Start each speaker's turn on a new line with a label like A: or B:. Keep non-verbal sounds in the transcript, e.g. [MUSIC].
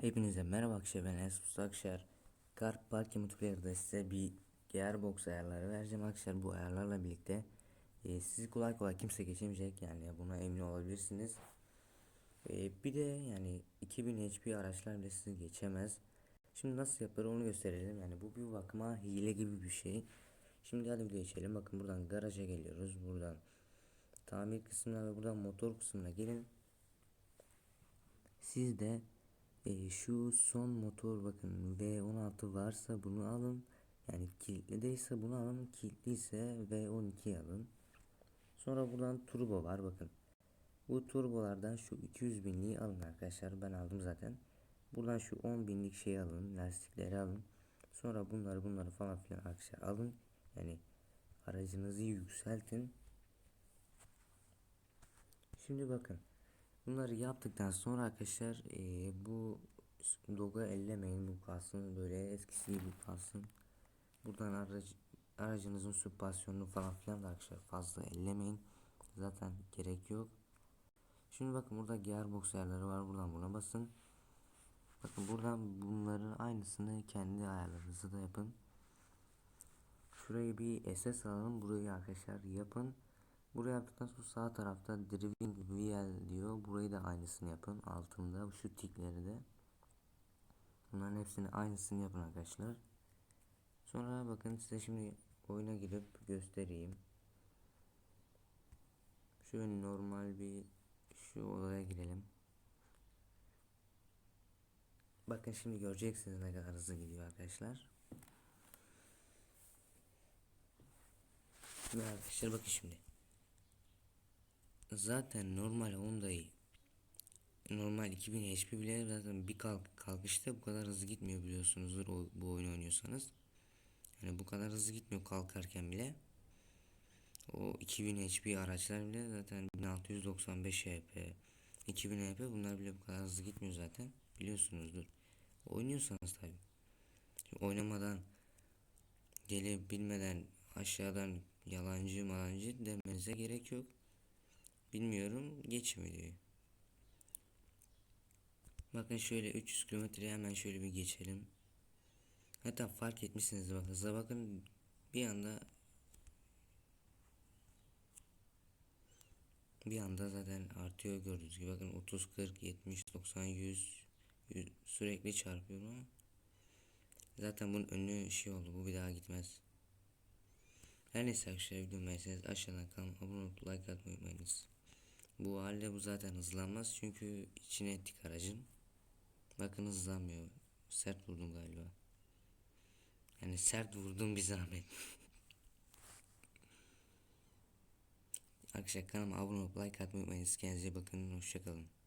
A: Hepinize merhaba arkadaşlar ben Esmus Akşar. Car Park Multiplayer'da size bir Gearbox ayarları vereceğim arkadaşlar. Bu ayarlarla birlikte e, sizi kolay kolay kimse geçemeyecek yani buna emin olabilirsiniz. E, bir de yani 2000 HP araçlar bile sizi geçemez. Şimdi nasıl yapılır onu gösterelim. Yani bu bir bakıma hile gibi bir şey. Şimdi hadi video geçelim. Bakın buradan garaja geliyoruz. Buradan tamir kısmına ve buradan motor kısmına gelin. Siz de e, şu son motor bakın V16 varsa bunu alın. Yani kilitli değilse bunu alın. Kilitliyse V12 alın. Sonra buradan turbo var bakın. Bu turbolardan şu 200 binliği alın arkadaşlar. Ben aldım zaten. Buradan şu 10 binlik şeyi alın. Lastikleri alın. Sonra bunları bunları falan filan arkadaşlar alın. Yani aracınızı yükseltin. Şimdi bakın. Bunları yaptıktan sonra arkadaşlar e, bu logo ellemeyin bu kalsın böyle eskisi gibi kalsın. Buradan aracı, aracınızın süspansiyonunu falan filan da arkadaşlar fazla ellemeyin. Zaten gerek yok. Şimdi bakın burada gearbox ayarları var. Buradan buna basın. Bakın buradan bunların aynısını kendi ayarlarınızı da yapın. Şurayı bir SS alalım. Burayı arkadaşlar yapın. Buraya yaptıktan sonra sağ tarafta Driving VL diyor. Burayı da aynısını yapın. Altında şu tikleri de. Bunların hepsini aynısını yapın arkadaşlar. Sonra bakın size şimdi oyuna girip göstereyim. Şöyle normal bir şu odaya girelim. Bakın şimdi göreceksiniz ne kadar hızlı gidiyor arkadaşlar. Ve arkadaşlar bakın şimdi. Zaten normal Honda'yı normal 2000 HP bile zaten bir kalk kalkışta bu kadar hızlı gitmiyor biliyorsunuzdur o, bu oyunu oynuyorsanız. Yani bu kadar hızlı gitmiyor kalkarken bile. O 2000 HP araçlar bile zaten 1695 HP 2000 HP bunlar bile bu kadar hızlı gitmiyor zaten biliyorsunuzdur. Oynuyorsanız tabi. Oynamadan gelip bilmeden aşağıdan yalancı malancı demenize gerek yok. Bilmiyorum diyor. Bakın şöyle 300 kilometre hemen şöyle bir geçelim. Hatta fark etmişsiniz bak hıza bakın bir anda bir anda zaten artıyor gördüğünüz gibi bakın 30 40 70 90 100, 100 sürekli çarpıyor ama zaten bunun önü şey oldu bu bir daha gitmez. Her neyse arkadaşlar videomu beğenseniz aşağıdan kanalıma abone olup like atmayı unutmayınız. Bu halde bu zaten hızlanmaz çünkü içine ettik aracın. Bakın hızlanmıyor. Sert vurdum galiba. Yani sert vurdum bir zahmet. [LAUGHS] Arkadaşlar kanalıma abone olup like atmayı unutmayın. Kendinize bakın. Hoşçakalın.